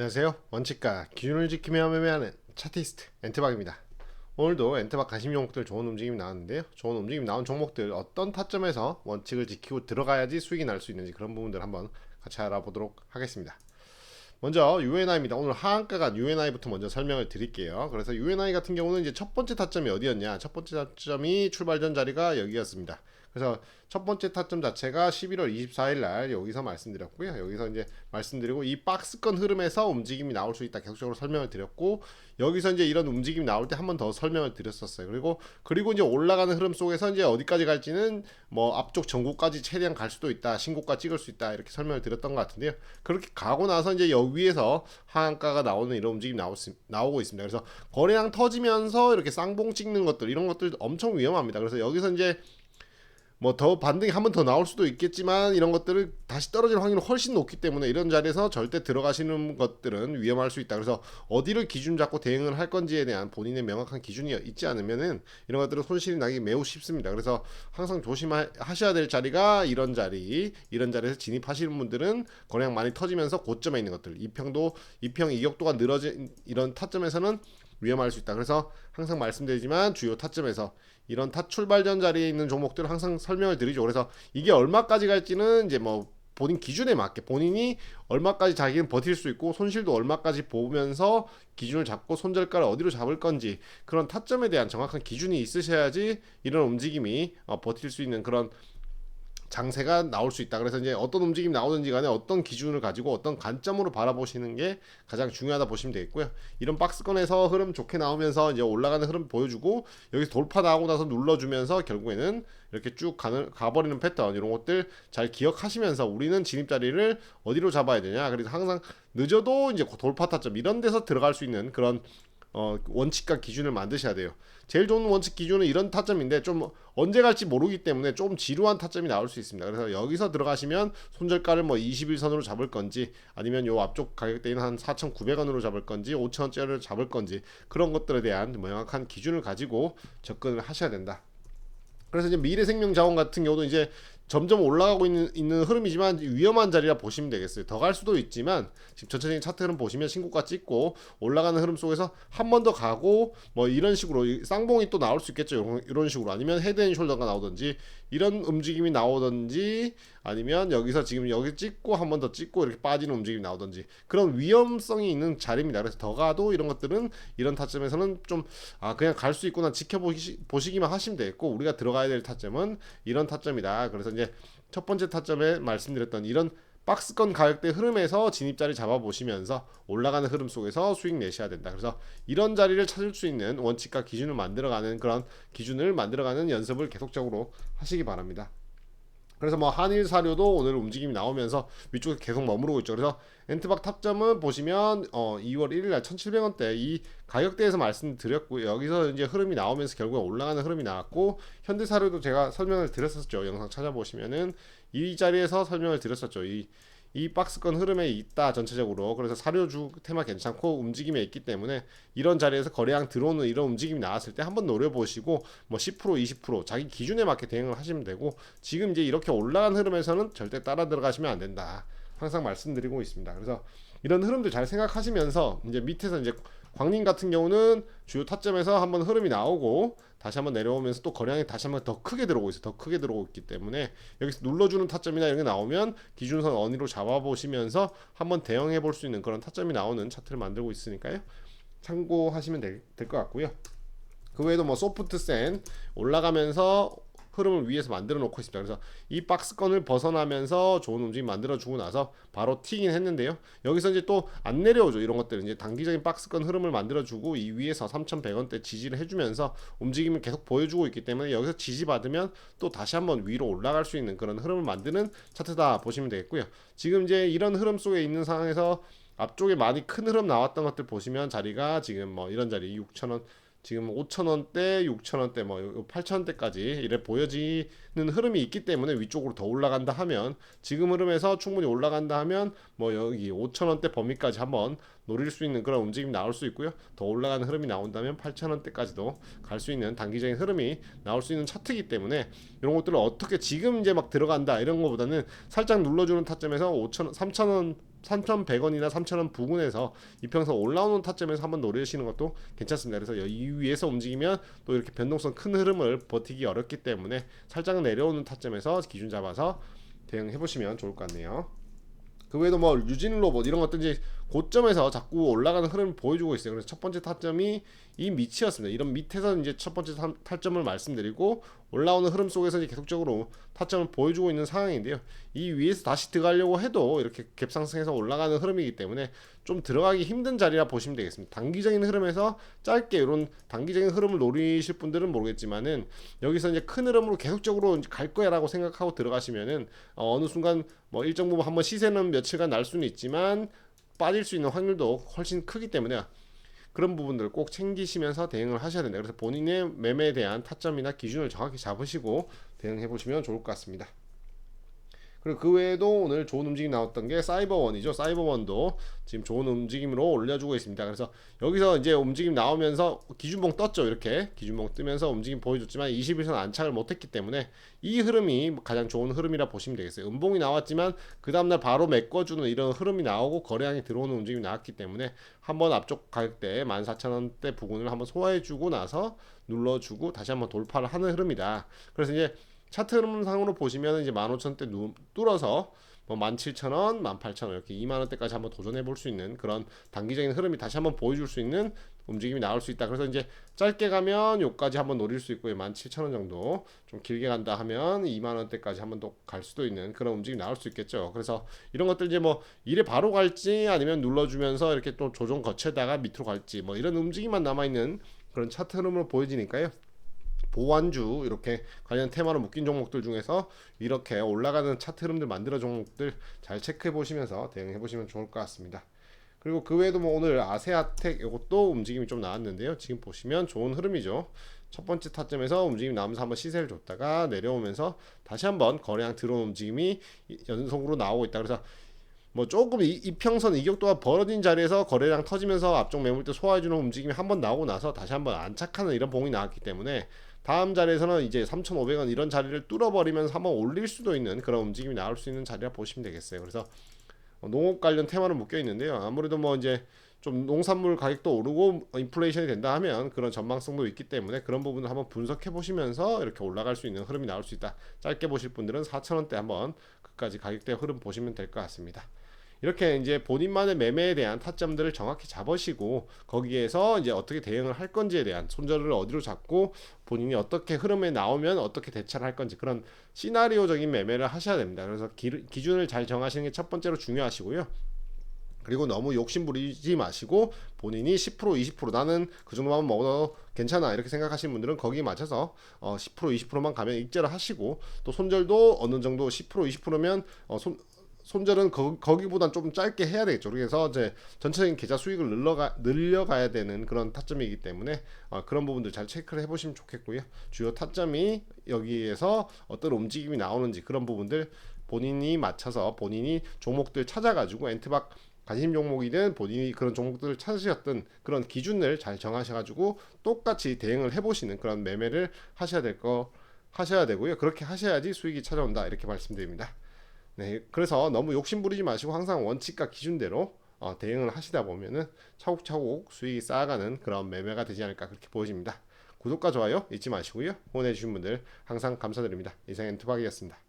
안녕하세요. 원칙과 기준을 지키며 매매하는 차티스트 엔트박입니다. 오늘도 엔트박 관심 종목들 좋은 움직임이 나왔는데요. 좋은 움직임 나온 종목들 어떤 타점에서 원칙을 지키고 들어가야지 수익이 날 수 있는지 그런 부분들 한번 같이 알아보도록 하겠습니다. 먼저 UNI입니다. 오늘 하한가가 UNI부터 먼저 설명을 드릴게요. 그래서 UNI 같은 경우는 이제 첫 번째 타점이 어디였냐? 첫 번째 타점이 출발 전 자리가 여기였습니다. 그래서 첫 번째 타점 자체가 11월 24일 날 여기서 말씀드렸고요. 여기서 이제 말씀드리고 이 박스권 흐름에서 움직임이 나올 수 있다. 계속적으로 설명을 드렸고 여기서 이제 이런 움직임이 나올 때 한 번 더 설명을 드렸었어요. 그리고 그리고 이제 올라가는 흐름 속에서 이제 어디까지 갈지는 뭐 앞쪽 전고까지 최대한 갈 수도 있다. 신고가 찍을 수 있다. 이렇게 설명을 드렸던 것 같은데요. 그렇게 가고 나서 이제 여기 위에서 하한가가 나오는 이런 움직임이 나오, 나오고 있습니다. 그래서 거래량 터지면서 이렇게 쌍봉 찍는 것들 이런 것들 엄청 위험합니다. 그래서 여기서 이제 뭐 더 반등이 한 번 더 나올 수도 있겠지만 이런 것들을 다시 떨어질 확률이 훨씬 높기 때문에 이런 자리에서 절대 들어가시는 것들은 위험할 수 있다. 그래서 어디를 기준 잡고 대응을 할 건지에 대한 본인의 명확한 기준이 있지 않으면은 이런 것들은 손실이 나기 매우 쉽습니다. 그래서 항상 조심하셔야 될 자리가 이런 자리, 이런 자리에서 진입하시는 분들은 거래량 많이 터지면서 고점에 있는 것들, 이평도 이평 이격도가 늘어진 이런 타점에서는 위험할 수 있다. 그래서 항상 말씀드리지만 주요 타점에서 이런 타 출발전 자리에 있는 종목들을 항상 설명을 드리죠. 그래서 이게 얼마까지 갈지는 이제 뭐 본인 기준에 맞게 본인이 얼마까지 자기는 버틸 수 있고 손실도 얼마까지 보면서 기준을 잡고 손절가를 어디로 잡을 건지 그런 타점에 대한 정확한 기준이 있으셔야지 이런 움직임이 어, 버틸 수 있는 그런 장세가 나올 수 있다. 그래서 이제 어떤 움직임이 나오든지 간에 어떤 기준을 가지고 어떤 관점으로 바라보시는 게 가장 중요하다 보시면 되겠고요. 이런 박스권에서 흐름 좋게 나오면서 이제 올라가는 흐름 보여주고 여기서 돌파 나오고 나서 눌러주면서 결국에는 이렇게 쭉 가는, 가버리는 패턴 이런 것들 잘 기억하시면서 우리는 진입 자리를 어디로 잡아야 되냐. 그래서 항상 늦어도 이제 돌파 타점 이런 데서 들어갈 수 있는 그런 어, 원칙과 기준을 만드셔야 돼요. 제일 좋은 원칙 기준은 이런 타점인데 좀 언제 갈지 모르기 때문에 좀 지루한 타점이 나올 수 있습니다. 그래서 여기서 들어가시면 손절가를 뭐 21선으로 잡을 건지 아니면 요 앞쪽 가격대는 한 4,900원으로 잡을 건지 5,000원짜리를 잡을 건지 그런 것들에 대한 명확한 기준을 가지고 접근을 하셔야 된다. 그래서 이제 미래생명자원 같은 경우도 이제 점점 올라가고 있는, 있는 흐름이지만 위험한 자리라 보시면 되겠어요. 더 갈 수도 있지만 지금 전체적인 차트 흐름 보시면 신고가 찍고 올라가는 흐름 속에서 한 번 더 가고 뭐 이런 식으로 쌍봉이 또 나올 수 있겠죠. 이런, 이런 식으로 아니면 헤드앤숄더가 나오든지 이런 움직임이 나오든지 아니면 여기서 지금 여기 찍고 한 번 더 찍고 이렇게 빠지는 움직임이 나오든지 그런 위험성이 있는 자리입니다. 그래서 더 가도 이런 것들은 이런 타점에서는 좀 아 그냥 갈 수 있구나 지켜보시 보시기만 하시면 되겠고 우리가 들어가야 될 타점은 이런 타점이다. 그래서 이제 첫 번째 타점에 말씀드렸던 이런 박스권 가격대 흐름에서 진입 자리 잡아 보시면서 올라가는 흐름 속에서 수익 내셔야 된다. 그래서 이런 자리를 찾을 수 있는 원칙과 기준을 만들어가는 그런 기준을 만들어가는 연습을 계속적으로 하시기 바랍니다. 그래서 뭐 한일 사료도 오늘 움직임이 나오면서 위쪽에 계속 머무르고 있죠. 그래서 엔트박 탑점은 보시면 어 2월 1일 날 1,700원대 이 가격대에서 말씀드렸고 여기서 이제 흐름이 나오면서 결국에 올라가는 흐름이 나왔고 현대 사료도 제가 설명을 드렸었죠. 영상 찾아보시면은 이 자리에서 설명을 드렸었죠. 이 이 박스권 흐름에 있다 전체적으로. 그래서 사료주 테마 괜찮고 움직임에 있기 때문에 이런 자리에서 거래량 들어오는 이런 움직임이 나왔을 때 한번 노려보시고 뭐 10% 20% 자기 기준에 맞게 대응을 하시면 되고 지금 이제 이렇게 올라간 흐름에서는 절대 따라 들어가시면 안 된다. 항상 말씀드리고 있습니다. 그래서 이런 흐름들 잘 생각하시면서 이제 밑에서 이제 광림 같은 경우는 주요 타점에서 한번 흐름이 나오고 다시 한번 내려오면서 또 거량이 다시 한번 더 크게 들어오고 있어요. 더 크게 들어오고 있기 때문에 여기서 눌러주는 타점이나 이런 게 나오면 기준선 어디로 잡아보시면서 한번 대응해 볼 수 있는 그런 타점이 나오는 차트를 만들고 있으니까요. 참고하시면 될 것 같고요. 그 외에도 뭐 소프트 센 올라가면서 흐름을 위해서 만들어 놓고 있습니다. 그래서 이 박스권을 벗어나면서 좋은 움직임 만들어 주고 나서 바로 튀긴 했는데요. 여기서 이제 또 안 내려오죠. 이런 것들은 이제 단기적인 박스권 흐름을 만들어 주고 이 위에서 3,100원대 지지를 해주면서 움직임을 계속 보여주고 있기 때문에 여기서 지지 받으면 또 다시 한번 위로 올라갈 수 있는 그런 흐름을 만드는 차트다 보시면 되겠고요. 지금 이제 이런 흐름 속에 있는 상황에서 앞쪽에 많이 큰 흐름 나왔던 것들 보시면 자리가 지금 뭐 이런 자리 6,000원 지금 5천원대, 6천원대, 뭐 8천원대까지 이래 보여지는 흐름이 있기 때문에 위쪽으로 더 올라간다 하면 지금 흐름에서 충분히 올라간다 하면 뭐 여기 5천원대 범위까지 한번 노릴 수 있는 그런 움직임이 나올 수 있고요. 더 올라가는 흐름이 나온다면 8천원대까지도 갈 수 있는 단기적인 흐름이 나올 수 있는 차트이기 때문에 이런 것들을 어떻게 지금 이제 막 들어간다 이런 것보다는 살짝 눌러주는 타점에서 5천 3천원 3,100원이나 3,000원 부근에서 이평선 올라오는 타점에서 한번 노리시는 것도 괜찮습니다. 그래서 이 위에서 움직이면 또 이렇게 변동성 큰 흐름을 버티기 어렵기 때문에 살짝 내려오는 타점에서 기준 잡아서 대응해 보시면 좋을 것 같네요. 그 외에도 뭐 유진 로봇 이런 것들이 고점에서 자꾸 올라가는 흐름을 보여주고 있어요. 그래서 첫 번째 타점이 이 밑이었습니다. 이런 밑에서 이제 첫 번째 타- 타점을 말씀드리고 올라오는 흐름 속에서 이제 계속적으로 타점을 보여주고 있는 상황인데요. 이 위에서 다시 들어가려고 해도 이렇게 갭 상승해서 올라가는 흐름이기 때문에 좀 들어가기 힘든 자리라 보시면 되겠습니다. 단기적인 흐름에서 짧게 이런 단기적인 흐름을 노리실 분들은 모르겠지만은 여기서 이제 큰 흐름으로 계속적으로 갈 거야라고 생각하고 들어가시면은 어, 어느 순간 뭐 일정 부분 한번 시세는 며칠간 날 수는 있지만 빠질 수 있는 확률도 훨씬 크기 때문에 그런 부분들을 꼭 챙기시면서 대응을 하셔야 된다. 그래서 본인의 매매에 대한 타점이나 기준을 정확히 잡으시고 대응해 보시면 좋을 것 같습니다. 그리고 그 외에도 오늘 좋은 움직임 나왔던 게 사이버원이죠. 사이버원도 지금 좋은 움직임으로 올려주고 있습니다. 그래서 여기서 이제 움직임 나오면서 기준봉 떴죠. 이렇게 기준봉 뜨면서 움직임 보여줬지만 21선 안착을 못했기 때문에 이 흐름이 가장 좋은 흐름이라 보시면 되겠어요. 음봉이 나왔지만 그 다음날 바로 메꿔주는 이런 흐름이 나오고 거래량이 들어오는 움직임이 나왔기 때문에 한번 앞쪽 가격대 14,000원대 부근을 한번 소화해주고 나서 눌러주고 다시 한번 돌파를 하는 흐름이다. 그래서 이제 차트 흐름상으로 보시면 이제 15,000대 누, 뚫어서 뭐 17,000원, 18,000원 이렇게 2만 원대까지 한번 도전해 볼 수 있는 그런 단기적인 흐름이 다시 한번 보여줄 수 있는 움직임이 나올 수 있다. 그래서 이제 짧게 가면 요까지 한번 노릴 수 있고요. 17,000원 정도. 좀 길게 간다 하면 2만 원대까지 한번 또 갈 수도 있는 그런 움직임이 나올 수 있겠죠. 그래서 이런 것들 이제 뭐 이래 바로 갈지 아니면 눌러주면서 이렇게 또 조정 거쳐다가 밑으로 갈지 뭐 이런 움직임만 남아 있는 그런 차트 흐름으로 보여지니까요. 보완주 이렇게 관련 테마로 묶인 종목들 중에서 이렇게 올라가는 차트 흐름들 만들어 종목들 잘 체크해 보시면서 대응해 보시면 좋을 것 같습니다. 그리고 그 외에도 뭐 오늘 아세아텍 이것도 움직임이 좀 나왔는데요. 지금 보시면 좋은 흐름이죠. 첫 번째 타점에서 움직임이 나오면서 한번 시세를 줬다가 내려오면서 다시 한번 거래량 들어온 움직임이 연속으로 나오고 있다. 그래서 뭐 조금 이, 이평선 이격도가 벌어진 자리에서 거래량 터지면서 앞쪽 매물대 소화해주는 움직임이 한번 나오고 나서 다시 한번 안착하는 이런 봉이 나왔기 때문에 다음 자리에서는 이제 3,500원 이런 자리를 뚫어버리면서 한번 올릴 수도 있는 그런 움직임이 나올 수 있는 자리라 보시면 되겠어요. 그래서 어, 농업 관련 테마로 묶여 있는데요. 아무래도 뭐 이제 좀 농산물 가격도 오르고 인플레이션이 된다 하면 그런 전망성도 있기 때문에 그런 부분을 한번 분석해 보시면서 이렇게 올라갈 수 있는 흐름이 나올 수 있다. 짧게 보실 분들은 4,000원대 한번 끝까지 가격대 흐름 보시면 될 것 같습니다. 이렇게 이제 본인만의 매매에 대한 타점들을 정확히 잡으시고 거기에서 이제 어떻게 대응을 할 건지에 대한 손절을 어디로 잡고 본인이 어떻게 흐름에 나오면 어떻게 대처를 할 건지 그런 시나리오적인 매매를 하셔야 됩니다. 그래서 기, 기준을 잘 정하시는 게 첫 번째로 중요하시고요. 그리고 너무 욕심 부리지 마시고 본인이 10% 20% 나는 그 정도만 먹어도 괜찮아 이렇게 생각하시는 분들은 거기에 맞춰서 어 10% 20%만 가면 익절을 하시고 또 손절도 어느 정도 10% 20%면 어 손, 손절은 거, 거기보단 좀 짧게 해야 되겠죠. 그래서 이제 전체적인 계좌 수익을 늘려가, 늘려가야 되는 그런 타점이기 때문에 어, 그런 부분들 잘 체크를 해보시면 좋겠고요. 주요 타점이 여기에서 어떤 움직임이 나오는지 그런 부분들 본인이 맞춰서 본인이 종목들 찾아가지고 엔트박 관심 종목이든 본인이 그런 종목들을 찾으셨던 그런 기준을 잘 정하셔가지고 똑같이 대응을 해보시는 그런 매매를 하셔야 될 거 하셔야 되고요. 그렇게 하셔야지 수익이 찾아온다 이렇게 말씀드립니다. 네, 그래서 너무 욕심 부리지 마시고 항상 원칙과 기준대로 어, 대응을 하시다 보면은 차곡차곡 수익이 쌓아가는 그런 매매가 되지 않을까 그렇게 보여집니다. 구독과 좋아요 잊지 마시고요. 후원해주신 분들 항상 감사드립니다. 이상 엔트박이었습니다.